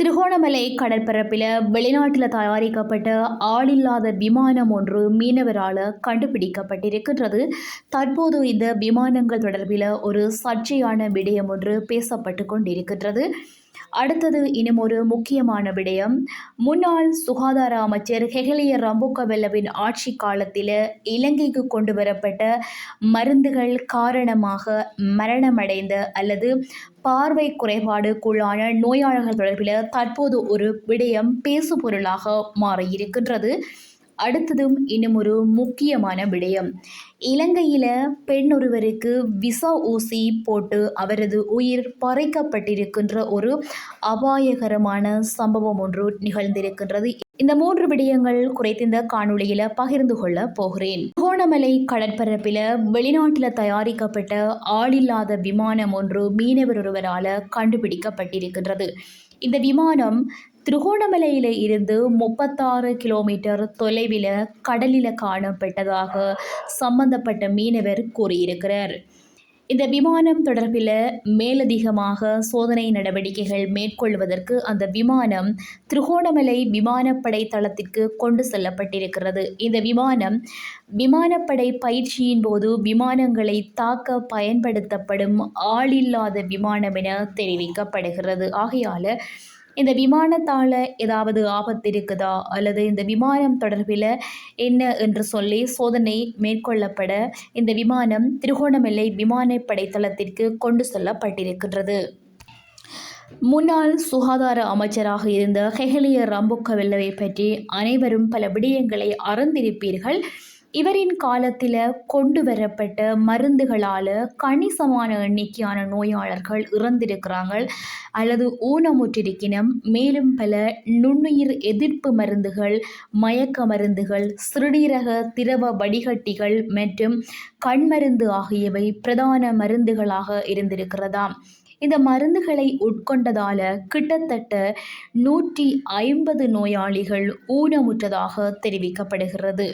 திருகோணமலை கடற்பரப்பில் வெளிநாட்டில் தயாரிக்கப்பட்ட ஆளில்லாத விமானம் ஒன்று மீனவரால் கண்டுபிடிக்கப்பட்டிருக்கின்றது. தற்போது இந்த விமானங்கள் தொடர்பில் ஒரு சர்ச்சையான விடயம் ஒன்று பேசப்பட்டு கொண்டிருக்கின்றது. அடுத்தது இன்னும் ஒரு முக்கியமான விடயம். முன்னாள் சுகாதார அமைச்சர் ஹெகலிய ரம்புக்கவெல்லவின் ஆட்சி காலத்தில் இலங்கைக்கு கொண்டு வரப்பட்ட மருந்துகள் காரணமாக மரணமடைந்த அல்லது பார்வை குறைபாடுக்குள்ளான நோயாளர்கள் தொடர்பில் தற்போது ஒரு விடயம் பேசுபொருளாக மாறியிருக்கின்றது. அடுத்ததும் இன்னும் ஒரு முக்கியமான விடயம். இலங்கையில் பெண் ஒருவருக்கு விசா ஊசி போட்டு அவரது உயிர் பறைக்கப்பட்டிருக்கின்ற ஒரு அபாயகரமான சம்பவம் ஒன்று நிகழ்ந்திருக்கின்றது. இந்த மூன்று விடயங்கள் குறைத்து இந்த காணொளியில் பகிர்ந்து கொள்ள போகிறேன். கோணமலை கடற்பரப்பில் வெளிநாட்டில் தயாரிக்கப்பட்ட ஆளில்லாத விமானம் ஒன்று மீனவர் ஒருவரால் கண்டுபிடிக்கப்பட்டிருக்கின்றது. இந்த விமானம் திருகோணமலையில் இருந்து முப்பத்தாறு கிலோமீட்டர் தொலைவில் கடலில் காணப்பட்டதாக சம்பந்தப்பட்ட மீனவர் கூறியிருக்கிறார். இந்த விமானம் தொடர்பில் மேலதிகமாக சோதனை நடவடிக்கைகள் மேற்கொள்வதற்கு அந்த விமானம் திருகோணமலை விமானப்படை தளத்திற்கு கொண்டு செல்லப்பட்டிருக்கிறது. இந்த விமானம் விமானப்படை பயிற்சியின் போது விமானங்களை தாக்க பயன்படுத்தப்படும் ஆளில்லாத விமானம் என தெரிவிக்கப்படுகிறது. ஆகையால் இந்த விமானத்தால் ஏதாவது ஆபத்து இருக்குதா அல்லது இந்த விமானம் தொடர்பில் என்ன என்று சொல்லி சோதனை மேற்கொள்ளப்பட இந்த விமானம் திருகோணமலை விமானப்படை தளத்திற்கு கொண்டு செல்லப்பட்டிருக்கின்றது. முன்னாள் சுகாதார அமைச்சராக இருந்த ஹெஹலிய ரம்புக்கவெல்லவை பற்றி அனைவரும் பல விடயங்களை அறிந்திருப்பீர்கள். இவரின் காலத்தில் கொண்டு வரப்பட்ட மருந்துகளால் கணிசமான எண்ணிக்கையான நோயாளர்கள் இறந்திருக்கிறாங்க. அல்லது ஊனமுற்றிருக்கினம். மேலும் பல நுண்ணுயிர் எதிர்ப்பு மருந்துகள் மயக்க மருந்துகள் சிறுநீரக திரவ வடிகட்டிகள் மற்றும் கண் மருந்து ஆகியவை பிரதான மருந்துகளாக இருந்திருக்கிறதாம் இந்த மருந்துகளை உட்கொண்டதால கிட்டத்தட்ட நூற்றி ஐம்பது நோயாளிகள் ஊனமுற்றதாக தெரிவிக்கப்படுகிறது.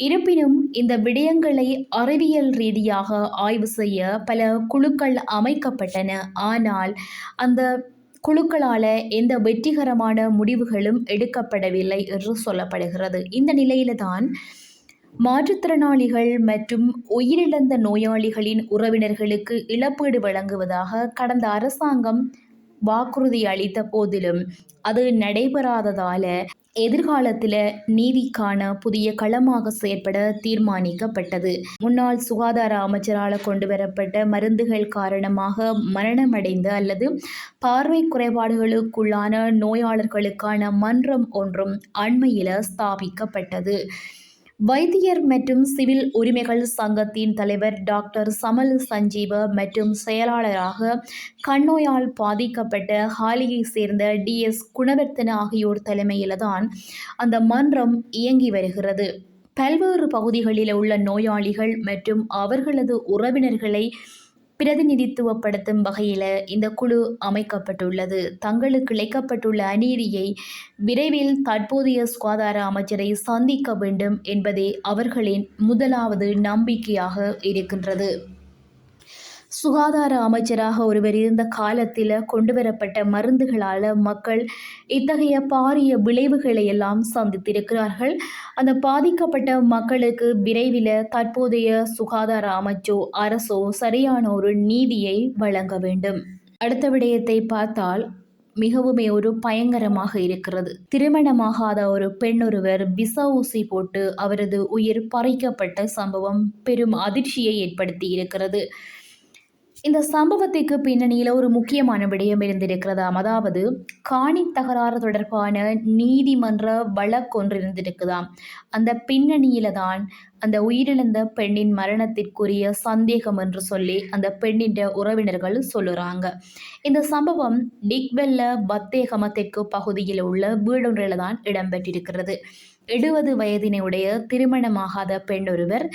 இருப்பினும் இந்த விடயங்களை அறிவியல் ரீதியாக ஆய்வு செய்ய பல குழுக்கள் அமைக்கப்பட்டன. ஆனால் அந்த குழுக்களால் எந்த வெற்றிகரமான முடிவுகளும் எடுக்கப்படவில்லை என்று சொல்லப்படுகிறது. இந்த நிலையில தான் மாற்றுத்திறனாளிகள் மற்றும் உயிரிழந்த நோயாளிகளின் உறவினர்களுக்கு இழப்பீடு வழங்குவதாக கடந்த அரசாங்கம் வாக்குறுதி அளித்த போதிலும் அது நடைபெறாததால எதிர்காலத்தில் நீதிக்கான புதிய களமாக செயற்பட தீர்மானிக்கப்பட்டது. முன்னாள் சுகாதார அமைச்சரால் கொண்டு வரப்பட்ட மருந்துகள் காரணமாக மரணமடைந்த அல்லது பார்வை குறைபாடுகளுக்குள்ளான நோயாளர்களுக்கான மன்றம் ஒன்றும் அண்மையில் ஸ்தாபிக்கப்பட்டது. வைத்தியர் மற்றும் சிவில் உரிமைகள் சங்கத்தின் தலைவர் டாக்டர் சமல் சஞ்சீவ மற்றும் செயலாளராக கண்ணோயால் பாதிக்கப்பட்ட ஹாலியை சேர்ந்த டி எஸ் குணவர்த்தன ஆகியோர் தலைமையில்தான் அந்த மன்றம் இயங்கி வருகிறது. பல்வேறு பகுதிகளில் உள்ள நோயாளிகள் மற்றும் அவர்களது உறவினர்களை பிரதிநிதித்துவப்படுத்தும் வகையில் இந்த குழு அமைக்கப்பட்டுள்ளது. தங்களுக்கு இழைக்கப்பட்டுள்ள அநீதியை விரைவில் தற்போதைய சுகாதார அமைச்சரை சந்திக்க வேண்டும் என்பதே அவர்களின் முதலாவது நம்பிக்கையாக இருக்கின்றது. சுகாதார அமைச்சராக ஒருவர் இருந்த காலத்தில் கொண்டு வரப்பட்ட மருந்துகளால் மக்கள் இத்தகைய பாரிய விளைவுகளை எல்லாம் சந்தித்திருக்கிறார்கள். அந்த பாதிக்கப்பட்ட மக்களுக்கு விரைவில் தற்போதைய சுகாதார அமைச்சோ அரசோ சரியான ஒரு நீதியை வழங்க வேண்டும். அடுத்த விடயத்தை பார்த்தால் மிகவுமே ஒரு பயங்கரமாக இருக்கிறது. திருமணமாகாத ஒரு பெண் ஒருவர் விச ஊசி போட்டு அவரது உயிர் பறிக்கப்பட்ட சம்பவம் பெரும் அதிர்ச்சியை ஏற்படுத்தி இருக்கிறது. இந்த சம்பவத்திற்கு பின்னணியில் ஒரு முக்கியமான விடயம் இருந்திருக்கிறதாம் அதாவது காணி தகராறு தொடர்பான நீதிமன்ற வழக்கொன்று இருந்திருக்குதாம் அந்த பின்னணியில தான் அந்த உயிரிழந்த பெண்ணின் மரணத்திற்குரிய சந்தேகம் என்று சொல்லி அந்த பெண்ணின் உறவினர்கள் சொல்லுறாங்க. இந்த சம்பவம் டிக்வெல்ல பத்தேகமத்திற்கு பகுதியில் உள்ள வீடொன்றில் தான் இடம்பெற்றிருக்கிறது. எழுபது வயதினுடைய திருமணமாகாத பெண் ஒருவர்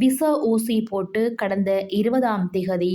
விச ஊசி போட்டு கடந்த இருபதாம் திகதி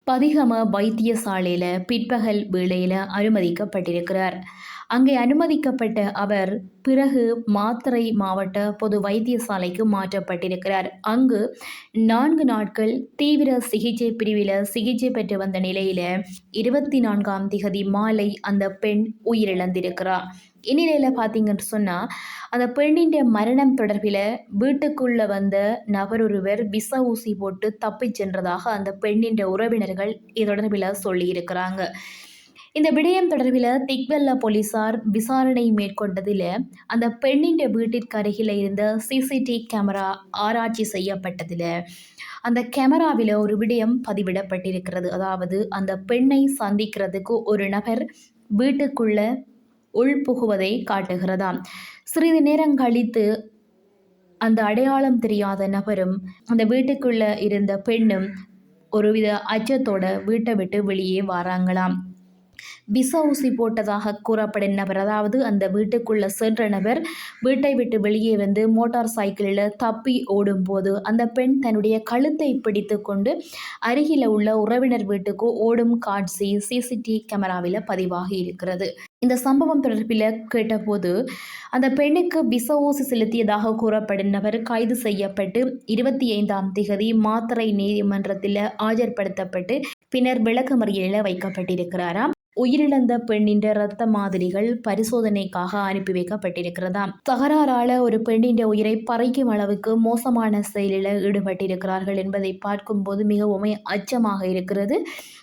பதிகம வைத்தியசாலையில் பிற்பகல் வேளையில் அனுமதிக்கப்பட்டிருக்கிறார். அங்கே அனுமதிக்கப்பட்ட அவர் பிறகு மாத்திரை மாவட்ட பொது வைத்தியசாலைக்கு மாற்றப்பட்டிருக்கிறார். அங்கு நான்கு நாட்கள் தீவிர சிகிச்சை பிரிவில் சிகிச்சை பெற்று வந்த நிலையில் இருபத்தி நான்காம் திகதி மாலை அந்த பெண் உயிரிழந்திருக்கிறார். இந்நிலையில் பார்த்தீங்கன்னு சொன்னால் அந்த பெண்ணின் மரணம் தொடர்பில் வீட்டுக்குள்ளே வந்த நபர் ஒருவர் விச ஊசி போட்டு தப்பிச் சென்றதாக அந்த பெண்ணின் அமைச்சர்கள் இது தொடர்பில் சொல்லியிருக்கிறாங்க. இந்த விடயம் தொடர்பில் திக்வெல்ல போலீசார் விசாரணை மேற்கொண்டதில் அந்த பெண்ணின் வீட்டிற்கு அருகில் இருந்த சிசிடி கேமரா ஆராய்ச்சி செய்யப்பட்டதில் அந்த கேமராவில் ஒரு விடயம் பதிவிடப்பட்டிருக்கிறது. அதாவது அந்த பெண்ணை சந்திக்கிறதுக்கு ஒரு நபர் வீட்டுக்குள்ள உள்புகுவதை காட்டுகிறதாம். சிறிது நேரம் கழித்து அந்த அடையாளம் தெரியாத நபரும் அந்த வீட்டுக்குள்ள இருந்த பெண்ணும் ஒருவித அச்சத்தோட வீட்டை விட்டு வெளியே வராங்களாம். விச ஊசி போட்டதாக கூறப்படும் நபர் அதாவது அந்த வீட்டுக்குள்ள சென்ற நபர் வீட்டை விட்டு வெளியே வந்து மோட்டார் சைக்கிளில் தப்பி ஓடும்போது அந்த பெண் தன்னுடைய கழுத்தை பிடித்து கொண்டு அருகில் உள்ள உறவினர் வீட்டுக்கு ஓடும் காட்சி சிசிடிவி கேமராவில் பதிவாகி இருக்கிறது. இந்த சம்பவம் தொடர்பில் கேட்டபோது அந்த பெண்ணுக்கு விச ஊசி செலுத்தியதாக கூறப்படும் நபர் கைது செய்யப்பட்டு இருபத்தி ஐந்தாம் திகதி மாத்தறை நீதிமன்றத்தில் ஆஜர்படுத்தப்பட்டு பின்னர் விளக்கமறியலில் வைக்கப்பட்டிருக்கிறாராம். உயிரிழந்த பெண்ணின் இரத்த மாதிரிகள் பரிசோதனைக்காக அனுப்பி வைக்கப்பட்டிருக்கிறதாம். தகராறால ஒரு பெண்ணின் உயிரை பறைக்கும் அளவுக்கு மோசமான செயலில் ஈடுபட்டிருக்கிறார்கள் என்பதை பார்க்கும்போது மிகவும் அச்சமாக இருக்கிறது.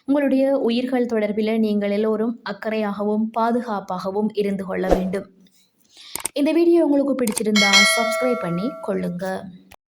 உங்களுடைய உயிர்கள் தொடர்பில் நீங்கள் எல்லோரும் அக்கறையாகவும் பாதுகாப்பாகவும் இருந்து கொள்ள வேண்டும். இந்த வீடியோ உங்களுக்கு பிடிச்சிருந்தா சப்ஸ்கிரைப் பண்ணி கொள்ளுங்கள்